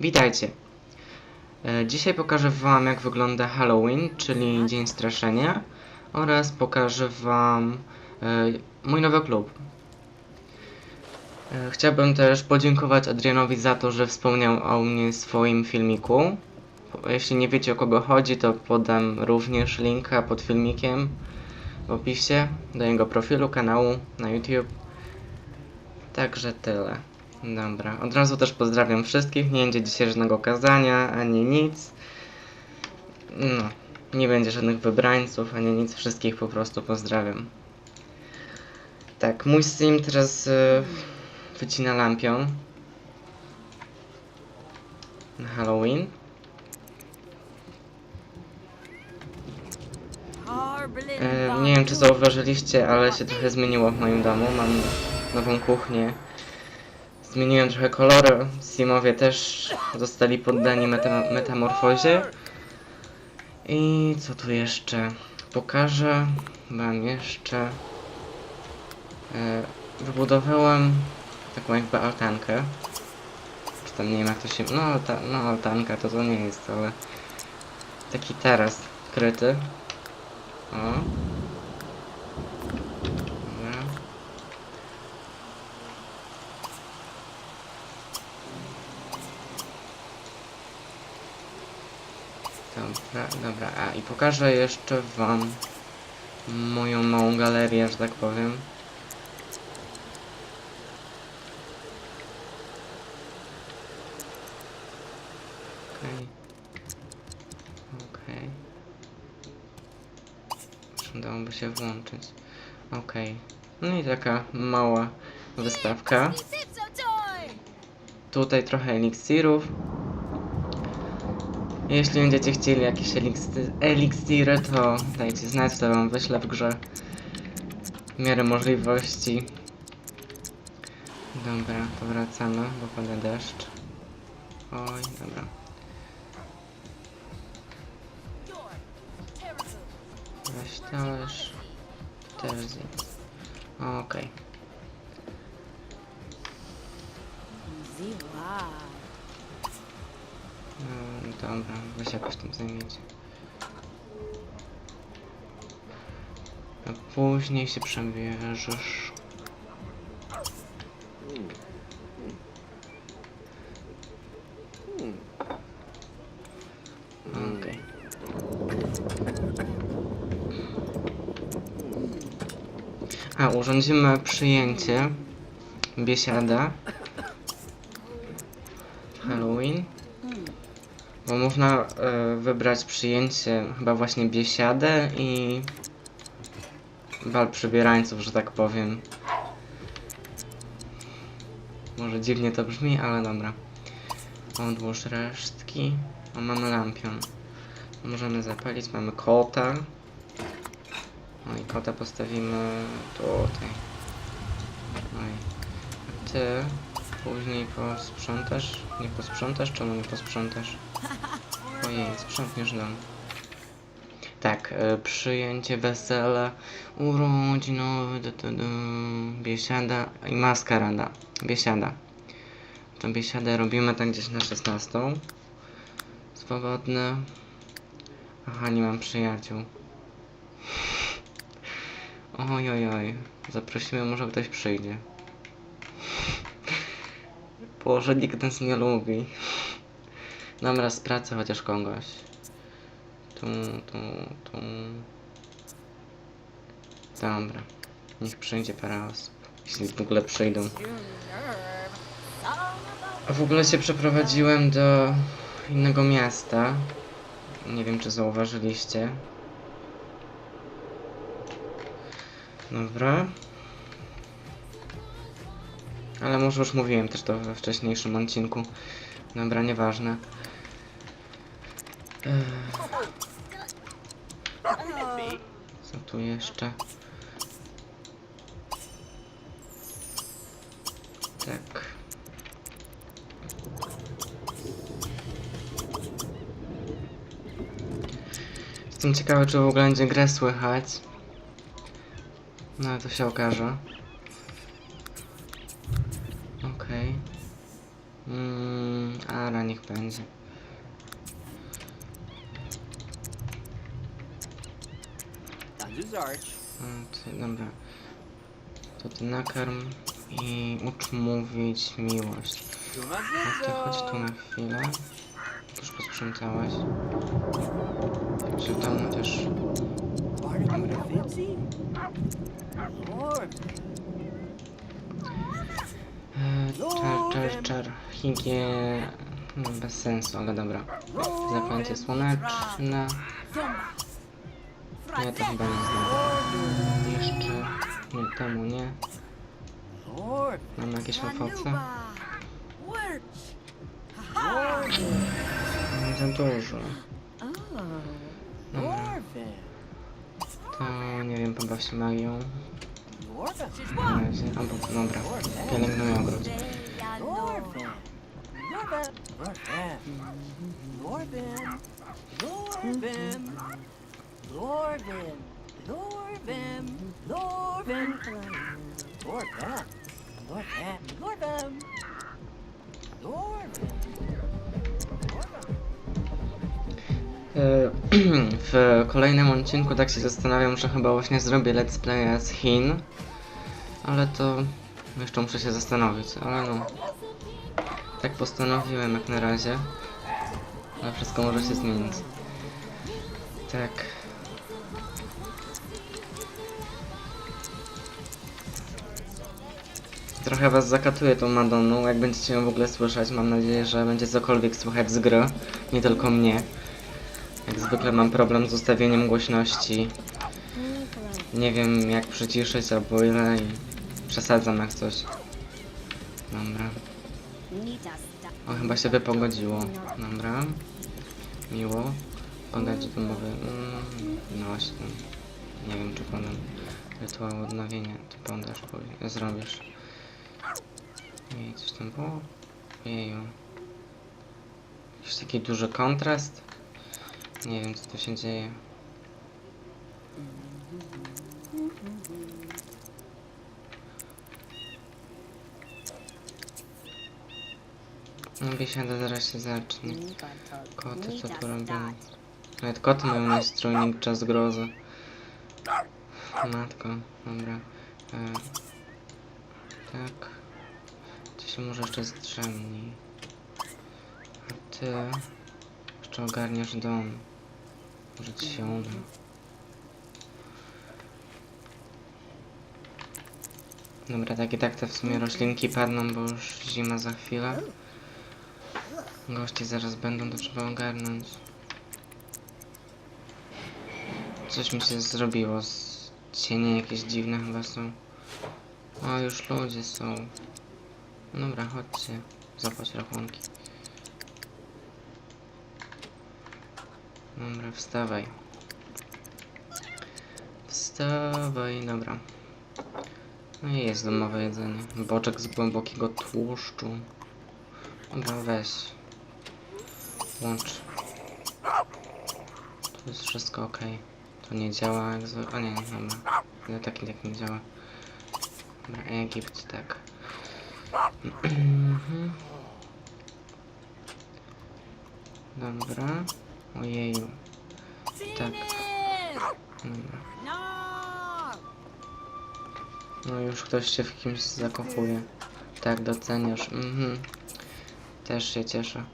Witajcie. E, Dzisiaj pokażę Wam, jak wygląda Halloween, czyli Dzień Straszenia, oraz pokażę Wam e, mój nowy klub. E, Chciałbym też podziękować Adrianowi za to, że wspomniał o mnie w swoim filmiku. Jeśli nie wiecie o kogo chodzi, to podam również linka pod filmikiem w opisie do jego profilu, kanału na YouTube. Także tyle. Dobra, od razu też pozdrawiam wszystkich. Nie będzie dzisiaj żadnego kazania, ani nic. No, nie będzie żadnych wybrańców, ani nic. Wszystkich po prostu pozdrawiam. Tak, mój stream teraz y, wycina lampion. Na Halloween. E, nie wiem, czy zauważyliście, ale się trochę zmieniło w moim domu. Mam nową kuchnię. Zmieniłem trochę kolory. Simowie też zostali poddani meta metamorfozie. I co tu jeszcze? Pokażę wam jeszcze. E, wybudowałem taką jakby altankę. Czy tam nie wiem jak to się... No, no altanka to to nie jest, ale... Taki taras kryty. O. Dobra. Dobra, dobra, a i pokażę jeszcze wam moją małą galerię, że tak powiem. Okej. Okej. Dałoby się włączyć. Okej. No i taka mała wystawka. Tutaj trochę eliksirów. Jeśli będziecie chcieli jakieś eliksiry, to dajcie znać, to wam wyślę w grze. W miarę możliwości. Dobra, to wracamy, bo pada deszcz. Oj, dobra. Weź talerz. Też zjedz. Okej. Mm, Dobra, weź jakoś tym zajmiecie. A później się przebierzesz. Okej. A, urządzimy przyjęcie. Biesiada. Halloween. Bo można e, wybrać przyjęcie, chyba właśnie biesiadę i bal przebierańców, że tak powiem. Może dziwnie to brzmi, ale dobra. Odłóż resztki. O, mamy lampion. Możemy zapalić, mamy kota. No i kota postawimy tutaj. No i ty później posprzątasz? Nie posprzątasz? Czemu nie posprzątasz? Ojej, sprzątniesz dom. Tak, e, przyjęcie, wesele, urodzinowe, da, da, da, biesiada i maskarada. Biesiada. To biesiadę robimy tak gdzieś na 16. Swobodne. Aha, nie mam przyjaciół. Oj, oj, oj. Zaprosimy, może ktoś przyjdzie. Boże, nikt nas nie lubi. Dobra, spracę chociaż kogoś. Tu, tu, tu. Dobra. Niech przyjdzie parę osób. Jeśli w ogóle przyjdą. W ogóle się przeprowadziłem do innego miasta. Nie wiem, czy zauważyliście. Dobra. Ale może już mówiłem też to we wcześniejszym odcinku. Dobra, nieważne. Co tu jeszcze? Tak. Jestem ciekawy, czy w ogóle będzie grę słychać. No, to się okaże. To ty nakarm i ucz mówić miłość. A ty chodź tu na chwilę. Już posprzątałaś. Czy w domu też. Eee, Czar, czar, czar. Higie... No, bez sensu, ale dobra. Zaklęcie słoneczne. Nie, to chyba nie znam. Jeszcze... Nie, temu nie. Mam jakieś owoce? Mam za dużo. Dobra, to nie wiem, pobaw się magią. Na albo dobra. Pielęgnuję ogród. Lorvin. Lorvin. Lorvem, Lorvem, Lorvem, Lorvem, Lorvem, e, W kolejnym odcinku tak się zastanawiam, że chyba właśnie zrobię let's play z Chin. Ale to jeszcze muszę się zastanowić, ale no. Tak postanowiłem jak na razie. Ale wszystko może się zmienić. Tak. Trochę was zakatuję tą Madonną, jak będziecie ją w ogóle słyszeć. Mam nadzieję, że będzie cokolwiek słychać z gry, nie tylko mnie. Jak zwykle mam problem z ustawieniem głośności. Nie wiem jak przyciszyć albo ile i przesadzam jak coś. Dobra. O, chyba się wypogodziło. Dobra. Miło. Podać domowy. Mm, no właśnie. Nie wiem czy podam. Rytuał odnowienia. To podasz później. Zrobisz. Jej, coś tam było? Jeju. Jakiś taki duży kontrast. Nie wiem co tu się dzieje. No biesiada zaraz się zacznie. Koty co tu robią? Nawet koty mają nastrójnik czas grozy. Matko, dobra. E, tak. Może jeszcze zdrzemnij. A ty jeszcze ogarniasz dom. Może ci się uda. Dobra, tak i tak te w sumie roślinki padną, bo już zima za chwilę. Goście zaraz będą, to trzeba ogarnąć. Coś mi się zrobiło cienie jakieś dziwne chyba są. O, już ludzie są. Dobra, chodźcie. Zapłać rachunki. Dobra, wstawaj. Wstawaj, dobra. No i jest domowe jedzenie. Boczek z głębokiego tłuszczu. Dobra, weź. Łącz. To jest wszystko ok. To nie działa jak zwykle. A nie, dobra. Ale tak i tak nie działa. Dobra, Egipt, tak. Mhm. Dobra. Ojeju. Tak. No już ktoś się w kimś zakochuje. Tak, doceniasz. Mhm. Też się cieszę.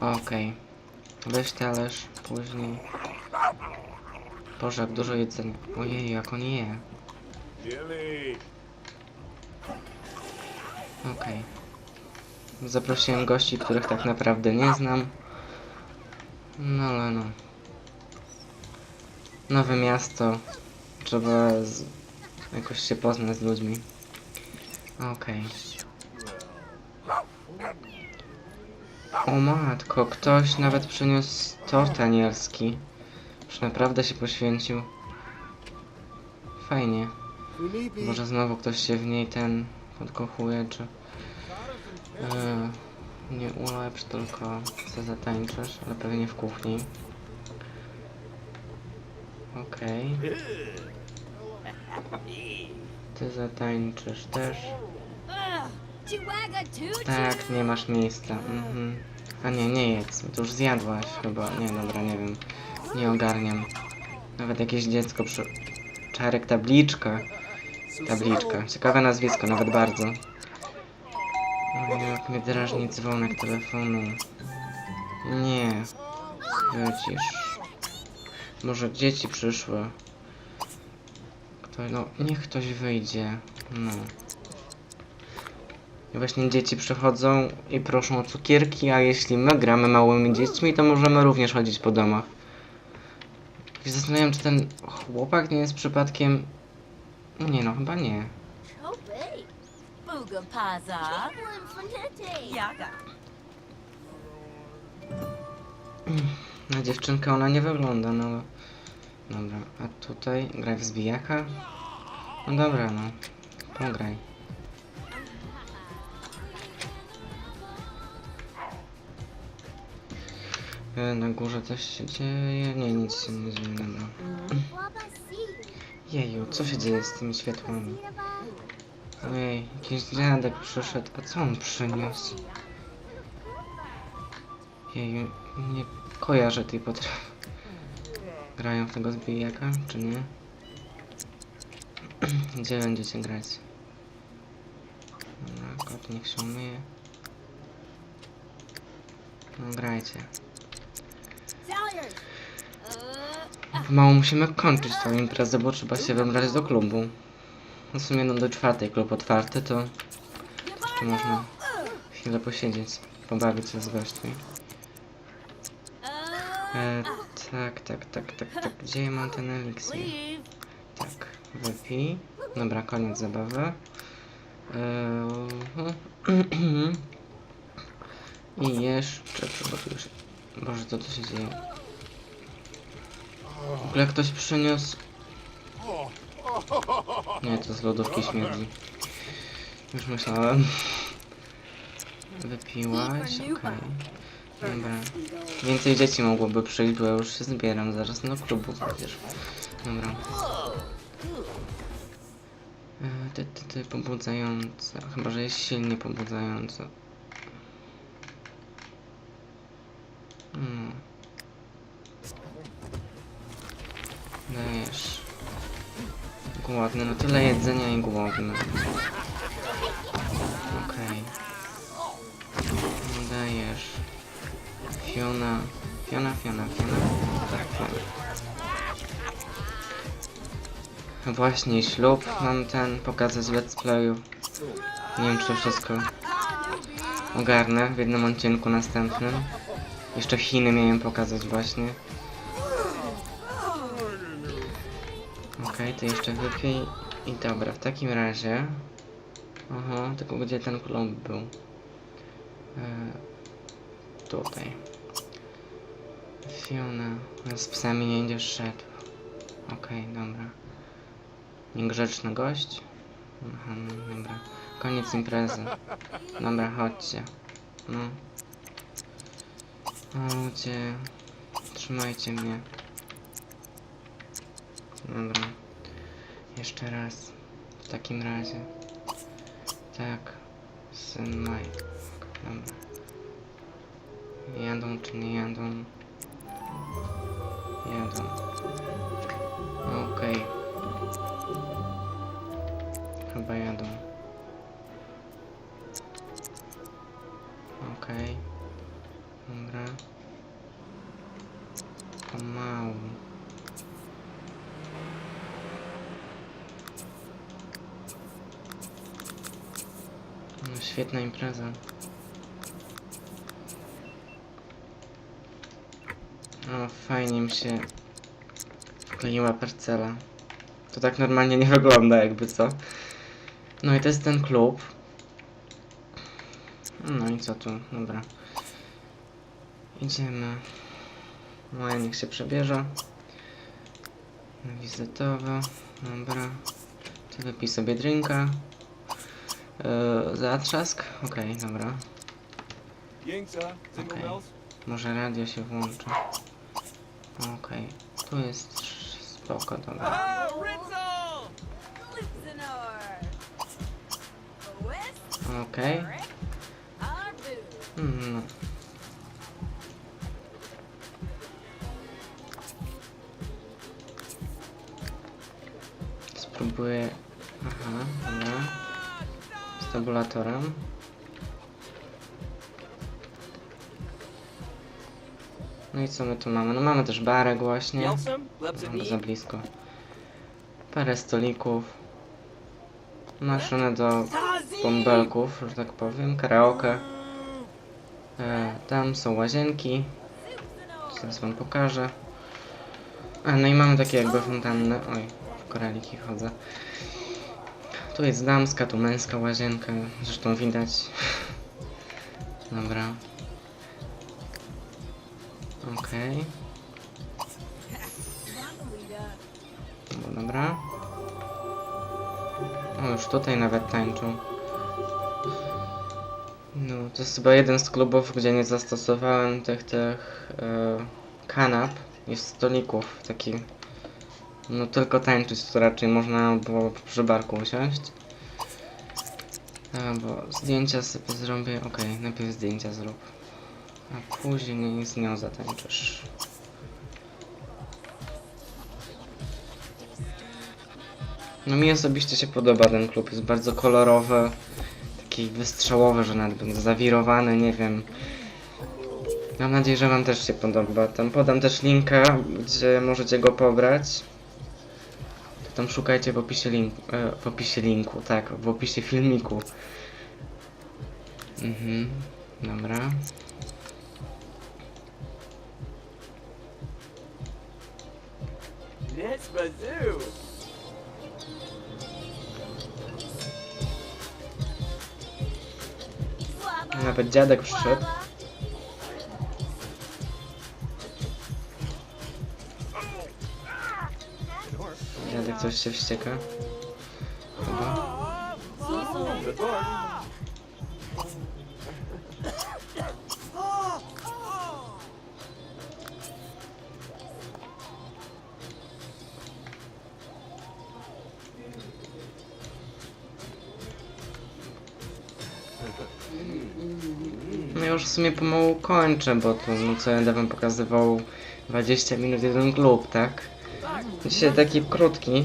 Okej. Weź talerz później. Boże, jak dużo jedzenia. Ojej, jak on je. Okej. Zaprosiłem gości, których tak naprawdę nie znam. No ale no. Nowe miasto. Trzeba z... jakoś się poznać z ludźmi. Okej. O matko, ktoś nawet przyniósł tort anielski. Już naprawdę się poświęcił. Fajnie. Może znowu ktoś się w niej ten podkochuje, czy... E, nie ulepsz, tylko co zatańczysz, ale pewnie w kuchni. Okej. Ty zatańczysz też. Tak, nie masz miejsca. Mhm. A nie, nie jedz. To już zjadłaś chyba. Nie, dobra, nie wiem. Nie ogarniam. Nawet jakieś dziecko przy... Czarek tabliczka. Tabliczka. Ciekawe nazwisko, nawet bardzo. O, jak mnie drażni dzwonek telefonu. Nie. Wycisz. Może dzieci przyszły. Kto, no, niech ktoś wyjdzie. No. Właśnie dzieci przychodzą i proszą o cukierki, a jeśli my gramy małymi dziećmi, to możemy również chodzić po domach. I zastanawiam, czy ten chłopak nie jest przypadkiem... Nie no, chyba nie. Paza. Yaga. Na dziewczynkę ona nie wygląda, no ale... Dobra, a tutaj graj w zbijaka? No dobra, no. Pograj. E, Na górze coś się dzieje? Nie, nic się nie dzieje, dobra. Jeju, co się dzieje z tymi światłami? Ojej, jakiś dziadek przyszedł, a co on przyniósł? Jeju, nie kojarzę tej potrawy. Grają w tego zbijaka, czy nie? Gdzie będziecie grać? Dobra, kot niech się umyje. No grajcie. Mało musimy kończyć tą imprezę, bo trzeba się wybrać do klubu. W sumie no do czwartej klub otwarty, to jeszcze można chwilę posiedzieć, pobawić się z gośćmi. E, tak, tak, tak, tak, tak. Gdzie mam ten eliksir? Tak, wypij. Dobra, koniec zabawy. Eee, I jeszcze. Boże, co tu się dzieje? W ogóle ktoś przyniósł... Nie, to z lodówki śmierdzi. Już myślałem. Wypiłaś? Okej. Dobra. Więcej dzieci mogłoby przyjść, bo ja już się zbieram zaraz do klubu przecież. Dobra. E, Ty, ty, ty, pobudzające. Chyba, że jest silnie pobudzające. Hmm. Dajesz. Głodny, no tyle jedzenia i głodny. Okej. No dajesz. Fiona. Fiona, Fiona, Fiona. Tak, Fiona. Właśnie, ślub mam ten pokazać w let's playu. Nie wiem, czy wszystko ogarnę w jednym odcinku następnym. Jeszcze Chiny miałem pokazać właśnie. Okej, to jeszcze wypij. I dobra, w takim razie... Aha, tylko gdzie ten klub był? E, tutaj. Fiona, z psami nie będziesz szedł. Okej, dobra. Niegrzeczny gość. Aha, no, dobra. Koniec imprezy. Dobra, chodźcie. No. Chodźcie. Trzymajcie mnie. Dobra. Jeszcze raz. W takim razie. Tak. Syn Maj. Dobra. Jadą czy nie jadą? Jadą. Okej. Chyba jadą. Świetna impreza. O, fajnie mi się wkleiła parcela. To tak normalnie nie wygląda, jakby co. No i to jest ten klub. No i co tu? Dobra. Idziemy. Moja niech się przebierze. Wizytowa. Dobra. Ty wypij sobie drinka. Yy, zatrzask? Okej, okay, dobra. Okay. Może radio się włączy. Okej, okay. tu jest spoko, dobra. Okej. Okay. Spróbuję tabulatorem. No i co my tu mamy? No mamy też barek właśnie. No, za blisko. Parę stolików. Maszynę do bąbelków, że tak powiem. Karaoke. E, tam są łazienki. Zaraz wam pokażę. A, no i mamy takie jakby fontanny. Oj, w koraliki chodzę. Tu jest damska, tu męska łazienka. Zresztą widać. Dobra. Okej. No dobra. O, już tutaj nawet tańczą. No, to jest chyba jeden z klubów, gdzie nie zastosowałem tych, tych e, kanap i stolików, taki no tylko tańczyć, to raczej można było przy barku usiąść. E, bo zdjęcia sobie zrobię, okej, najpierw zdjęcia zrób, a później z nią zatańczysz. No mi osobiście się podoba ten klub, jest bardzo kolorowy, taki wystrzałowy, że nawet będę zawirowany, nie wiem. Mam nadzieję, że wam też się podoba. Tam podam też linka, gdzie możecie go pobrać. Tam szukajcie w opisie linku, e, w opisie linku, tak, w opisie filmiku. Mhm, dobra. Nits Bazoo. Nawet dziadek przyszedł. Dziadek coś się wścieka. Chyba. No już w sumie pomału kończę, bo tu no co będę wam pokazywał 20 minut jeden klub, tak? Dzisiaj taki krótki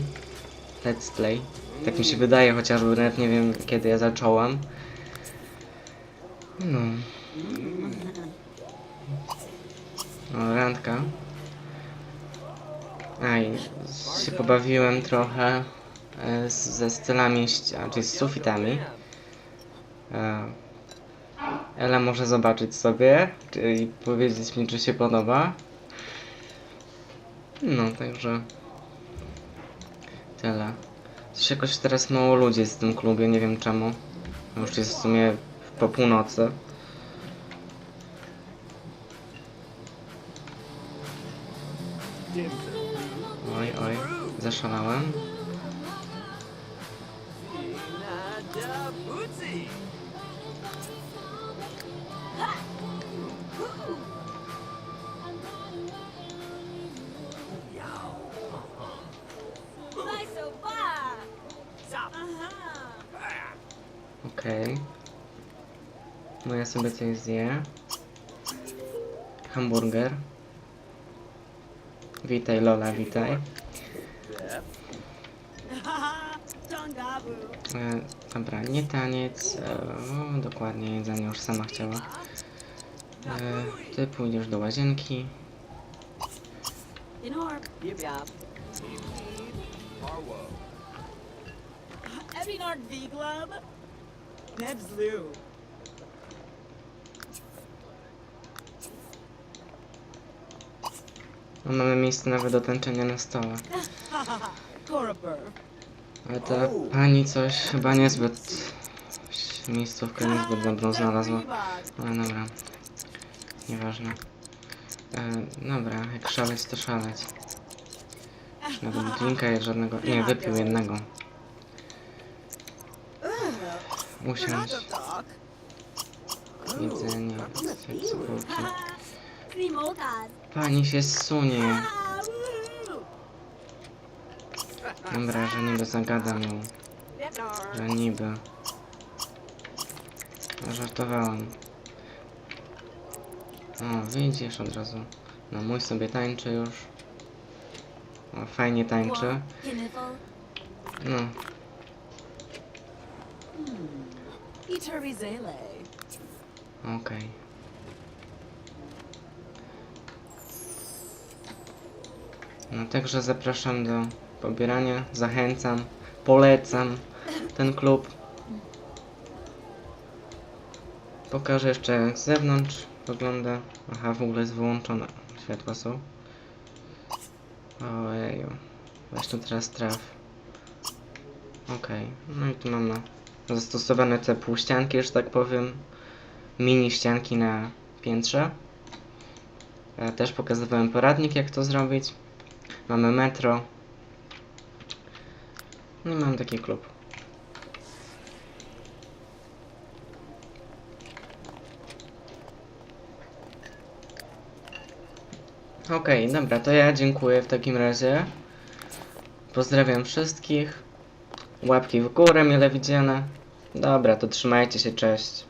let's play. Tak mi się wydaje, chociażby nawet nie wiem kiedy ja zacząłem. No. O, randka. A i się pobawiłem trochę e, z, ze stylami, czyli z sufitami. E, Ela może zobaczyć sobie i powiedzieć mi, czy się podoba. No, także tyle. Coś jakoś teraz mało ludzi jest w tym klubie, nie wiem czemu. Już jest w sumie po północy. Oj, oj, zaszalałem. Okej. No ja sobie coś zję. Hamburger. Witaj Lola, witaj. E, dobra, nie taniec. E, o, dokładnie, jedzenie już sama chciała. E, ty pójdziesz do łazienki. Harwo. Evinard V. Nebs Lou. No, mamy miejsce nawet do tańczenia na stole. Ale ta pani coś chyba niezbyt... miejscówkę niezbyt dobrą znalazła. Ale dobra. Nieważne. E, dobra, jak szaleć to szaleć. Nawet drinka jest żadnego... Nie, wypił jednego. Usiąść. Jedzenie. Cebulki. Pani się zsunie. Dobra, że niby zagadam ją. Że niby. Żartowałam. O, widzisz od razu. No mój sobie tańczy już. O, fajnie tańczy. No, Etervi Zele. okej. No także zapraszam do pobierania, zachęcam, polecam ten klub. Pokażę jeszcze jak z zewnątrz wygląda. Aha, w ogóle jest wyłączone. Światła są. Ojeju. Weź tu teraz traf. Okej. No i tu mamy zastosowane te półścianki, że tak powiem. Mini ścianki na piętrze. Też pokazywałem poradnik jak to zrobić. Mamy metro. No i mam taki klub. Okej, dobra, to ja dziękuję w takim razie. Pozdrawiam wszystkich. Łapki w górę mile widziane. Dobra, to trzymajcie się, cześć.